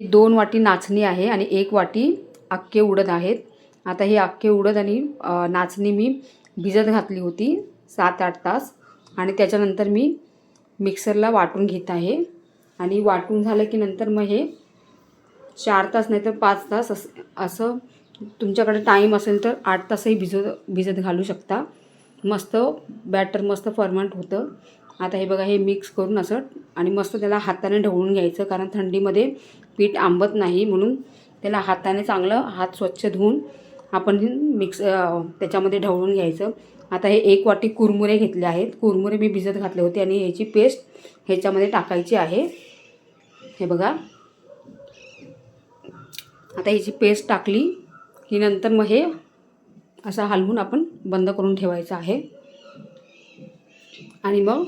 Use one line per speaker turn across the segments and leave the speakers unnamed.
दोन वाटी नाचणी आहे आणि एक वाटी अख्खे उडद आहेत. आता हे अख्खे उडद आणि नाचणी मी भिजत घातली होती सात आठ तास आणि त्याच्यानंतर मी मिक्सरला वाटून घेत आहे. आणि वाटून झालं की नंतर मग हे चार तास नाही तर पाच तास असं असं तुमच्याकडे टाईम असेल तर आठ तासही भिजत भिजत घालू शकता. मस्त बॅटर मस्त फर्मंट होतं. आता हे बघा हे मिक्स करून असं आणि मस्त त्याला हाताने ढवळून घ्यायचं कारण थंडीमध्ये पीठ आंबत नाही म्हणून त्याला हाताने चांगलं हात स्वच्छ धुवून आपण मिक्स त्याच्यामध्ये ढवळून घ्यायचं. आता हे एक वाटी कुरमुरे घेतले आहेत. कुरमुरे मी भिजत घातले होते आणि ह्याची पेस्ट ह्याच्यामध्ये टाकायची आहे. हे बघा. आता ह्याची पेस्ट टाकली. की नंतर मग हे असं हलवून आपण बंद करून ठेवायचं आहे. आणि मग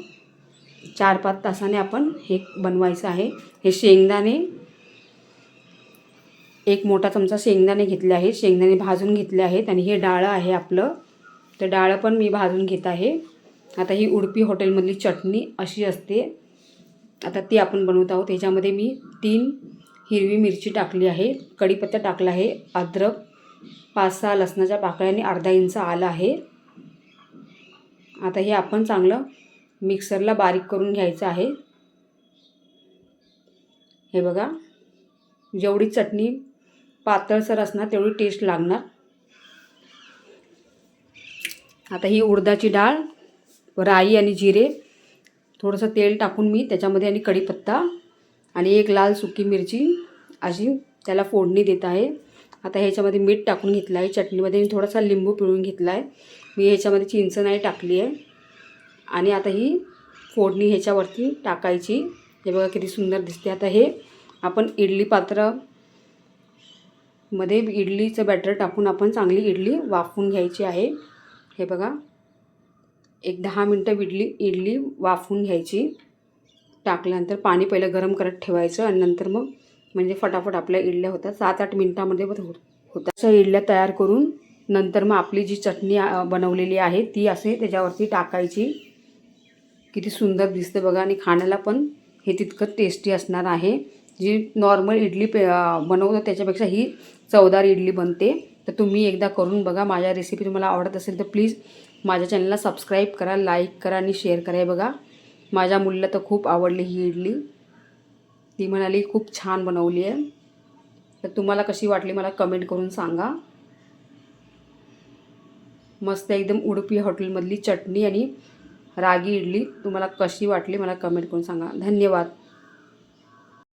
चार पाच तासाने आपण हे बनवायचं आहे. हे शेंगदाणे एक मोठा चमचा शेंगदाणे घेतले आहेत. शेंगदाणे भाजून घेतले आहेत आणि हे डाळं आहे आपलं. तर डाळं पण मी भाजून घेत आहे. आता ही उडपी हॉटेलमधली चटणी अशी असते. आता ती आपण बनवत आहोत. ह्याच्यामध्ये मी तीन हिरवी मिरची टाकली आहे. कढीपत्ता टाकला आहे. अद्रक पाच सहा लसणाच्या पाकळ्याने अर्धा इंच आलं आहे. आता हे आपण चांगलं मिक्सरला बारीक करून घ्यायचं आहे. हे बघा जेवढी चटणी पातळसर असणार तेवढी टेस्ट लागणार. आता ही उडदाची डाळ राई आणि जिरे थोडंसं तेल टाकून मी त्याच्यामध्ये आणि कढीपत्ता आणि एक लाल सुकी मिरची अशी त्याला फोडणी देत आहे. आता ह्याच्यामध्ये मीठ टाकून घेतलं आहे. चटणीमध्ये मी थोडासा लिंबू पिळून घेतला आहे. मी ह्याच्यामध्ये चिंच नाही टाकली आहे. आणि आता ही फोडणी ह्याच्यावरती टाकायची. हे बघा किती सुंदर दिसते. आता हे आपण इडली पात्रमध्ये इडलीचं बॅटर टाकून आपण चांगली इडली वाफवून घ्यायची आहे. हे बघा. एक दहा मिनटं इडली इडली वाफवून घ्यायची. टाकल्यानंतर पाणी पहिलं गरम करत ठेवायचं आणि नंतर मग म्हणजे फटाफट आपल्या इडल्या होतात. सात आठ मिनटामध्ये होत होतात. अशा इडल्या तयार करून नंतर मग आपली जी चटणी बनवलेली आहे ती असे त्याच्यावरती टाकायची. किती सुंदर दिसतं बघा. आणि खाण्याला पण हे तितकं टेस्टी असणार आहे. जी नॉर्मल इडली पे बनवतो त्याच्यापेक्षा ही चवदार इडली बनते. तर तुम्ही एकदा करून बघा. माझ्या रेसिपी तुम्हाला आवडत असेल तर प्लीज माझ्या चॅनलला सबस्क्राईब करा लाईक करा आणि शेअर करा बघा. माझ्या मुलीला तर खूप आवडली ही इडली. ती म्हणाली खूप छान बनवली आहे. तर तुम्हाला कशी वाटली मला कमेंट करून सांगा. मस्त एकदम उडपी हॉटेलमधली चटणी आणि रागी इडली. तुम्हाला कशी वाटली मला कमेंट करून सांगा. धन्यवाद.